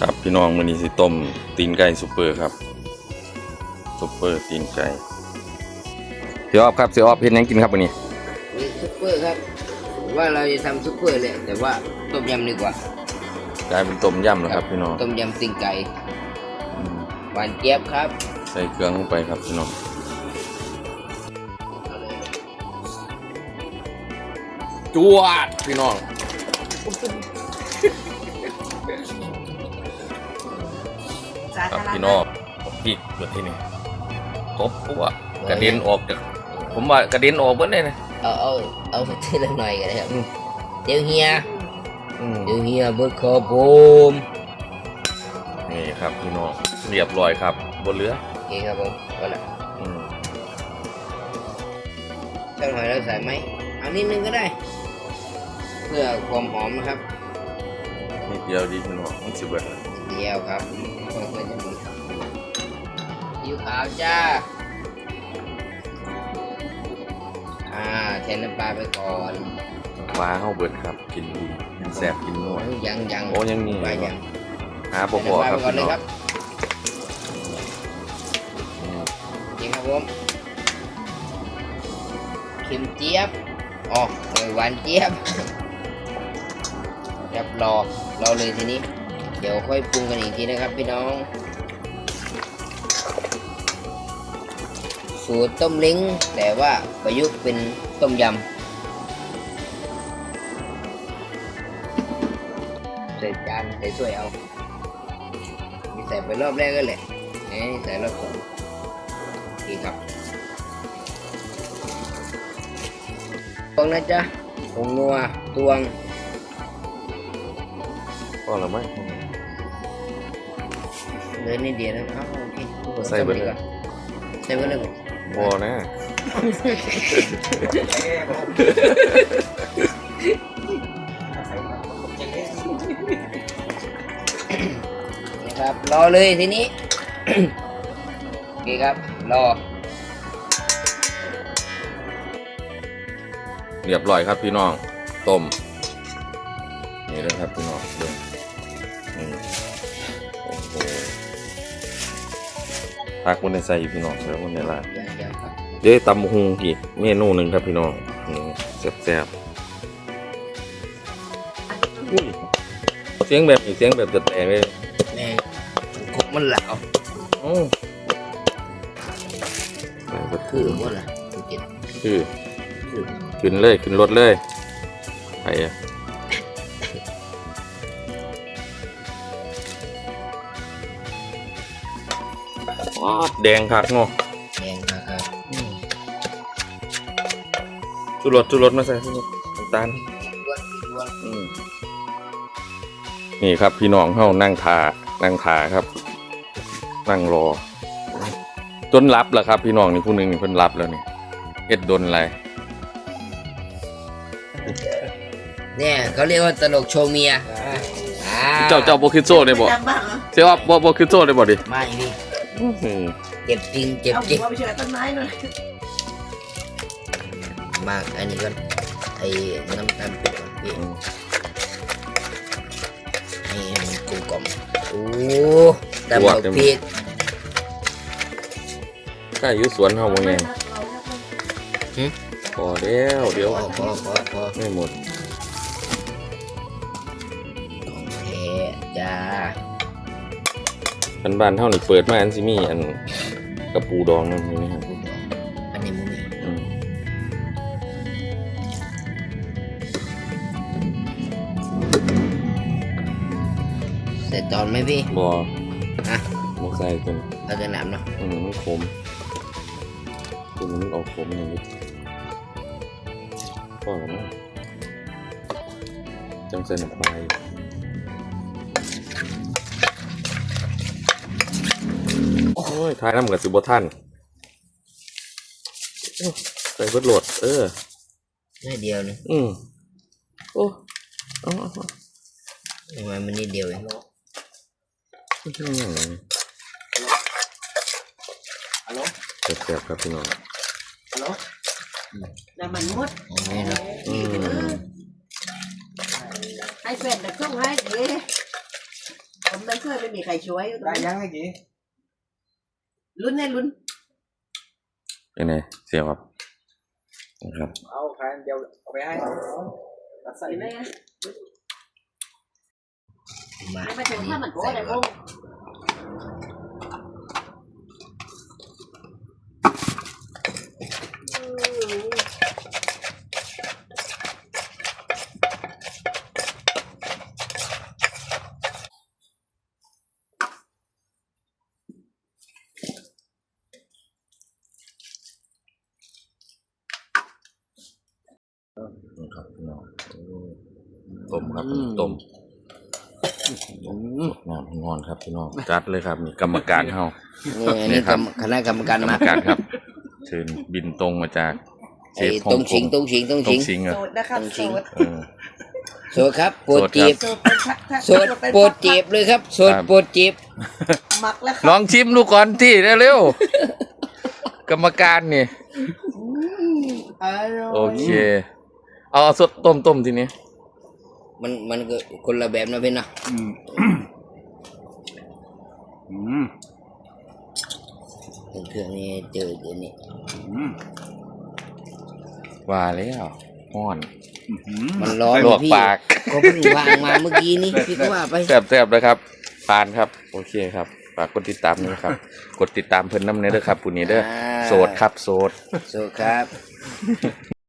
ครับพี่น้องมื้อนี้สิต้มตีนไก่ซุปเปอร์ครับซุปเปอร์ตีนไก่เสียออฟครับเสียออฟเฮ็ดหยังกินครับวันนี้นี่ซุปเปอร์ครับว่าเราจะทำซุปเปอร์เลยแต่ว่าต้มยำดีกว่ากลายเป็นต้มยำแล้วครับพี่น้องต้มยำติงไก่อืมหวานเจี๊ยบครับ ใส่เครื่องลงไปครับพี่น้องเอาเลยจวดพี่น้อง ครับธารพี่ณะน้องพริกเบิดที่นี่ตบปุ๊บอะกระเด็นออกจากผมว่ากระเด็นออกเบิดเลยนะเอาเอาเอาไปทีละหน่อยกันนะครับเดี๋ยวเฮียอืมเดี๋ยวเฮียเบิดคอผมนี่ครับพี่น้องเรียบร้อยครับบนเรือโอเคครับผมก็ละอืมสักหน่อยเราใส่ไหมเอานิดนึงก็ได้ เพื่อความหอมนะครับนิดเดียวดีพี่น้องมันสิเบิดแล้ว เดียวครับเพื่อเพื่อจะมียูขาวจ้า อ่าแทนน้ำปลาไปก่อนฟ้าเข้าเบิดครับ กินดีกินแซ่บกินนัวยังยังโอ้ยังมีไปยังหาปแทอนน้ำปลาคไปรับก่อนพี่เลน้ยองครับอืมนี่ครับผมเค็มเจี๊ยบอ๋อเออหวานเจี๊ยบครับรอรอเลยทีนี้เดี๋ยวค่อยปรุงกันอีกทีนะครับพี่น้อง สูตรต้มล้งแต่ว่าประยุกต์เป็นต้มยำใส่จานใส่ถ้วยเอามีใส่ไปรอบแรกก็แหละนี่ใส่รอบสองดีครับตวงนะจ๊ะผงนัวตวง ก็แล้วไหม เลยนิดเดียวนะครับโอเคใส่ไปเลยใส่ไปเลยก่อนบอนะนะครับรอเลยทีนี้โอเคครับรอเรียบร้อยครับพี่น้อง ต้ม นี่เลยครับพี่น้องเบิ่งนี่ พักบนในใส่พี่น้องแล้วบนในร้านยังยังครับเดี๋ยวตำบักหุงอีกเมนูหนึ่งครับพี่น้องนี่แซ่บๆอุ้ยเสียงแบบนี้เสียงแบบจะแตกเลยแม่งคุกมันเหลาโอ้ใส่ก็คืคืออว่าล่ะเจ็ดคือคือขึ้นเลยขึ้นรถเลยไปอะ ว้าวแดงคักเนาะแดงครับจุรสจุรสมาใส่จุรสน้ำตาลล้วนล้วนอืมนี่ครับพี่น้องเฮานั่งทานั่งทาครับ นั่งรอ จนรับแล้วครับ พี่น้องนี่ผู้หนึ่งนี่เพิ่นรับแล้วนี่เอ็ดดนอะไรเนี่ยเขาเรียกว่าตลกโชว์เมียอ่าเจ้าเจ้าบ่คือโซ่ได้บ่จำบ้างเหรอเจ้าว่าบ่บ่คือโซ่ได้บ่ดิไม่ดิ อืมเจ็บจริงเจ็บเอาจริง หัวไปเฉยต้นไม้หน่อยมากอันนี้ก็ไอ้น้ำตาลปี๊บก่อนพี่อืมให้มันกลมกล่อมโอ้ตำบักพริกถ้าอยู่สวนเฮาบ่ไงหึพอแล้วเดี๋ยวพอพอพอพอไม่หมด ของแท้จ้า อันบ้านเฮานี่เปิดมาอันสิมีอันกระปูดองนั่นอยู่นี่ครับอันนี้มุมนี้อืมใส่ตอนไหมพี่บ่ฮะบ่ใส่ตัวนี้เอาแต่น้ำเนาะอืมมันขมตัวนี้มันออกขมอย่างนี้ก็แล้วมั้งจังใส่น้ำป อีกโอ้ยทายน้ำกับสิบท่านโอ้ใส่เบิดโหลด เออนิดเดียวนึงอืมโอ้เอาเอาเอาทำไมมันนิดเดียวเองอืมฮัลโหลแซ่บๆครับพี่น้องฮัลโหลแล้วมันมดอันนี้เนาะอืมให้แฟนแต่ส่งให้ดีผมไม่เคยไม่มีใครช่วยได้ยังไงกี่ ลุ้นให้ลุ้นเป็นไงเสียวครับนะครับ เอาแฟนเดียวเอาไปให้ตัดใส่เห็นไหมไหมอะมาไม่ไปถึงถ้ามันโก้ได้พงนะครับพี่น้องต้มครับต้มน้ำนอนครับพี่น้องจัดเลยครับนี่กรรมการเฮานี่อันนี้นี่ครับกรรมคณะกรรมการกรรมมาการครับเชิญบินตรงมาจากเชไอ้ฟฮ่ตอรงงกชิงงตรงชิงตรงตรชิงงชิงอะโสดนะครับต้องโสชิงดเออโสดครับโปรดโสดครับจีบโสดเป็นพักพักโสดโปรดจีบเลยครับโสดโปรดจีบหมักแล้วคลรัอบงชิมดูก่อนที่เร็วๆกรรมการนี่ อร่อยโอเค เอาเอาสดต้มต้มทีนี้ มันมันก็คนละแบบนะพี่นะอืมอืมเครื่องนี้เจอเดี๋ยวนี้อืมว่าแล้วห้อน อืมมันร้อนลวกพี่ปาก ก็เพิ่งวางมาเมื่อกี้นี้พี่ก็ว่าไปแซ่บๆนะครับผ่านครับ โอเคครับฝากกดติดตามด้วยครับ กดติดตามเพิ่นน้ำเนื้อเด้อครับผู้นี้เด้ออ่าโสดครับโสดโสดครับ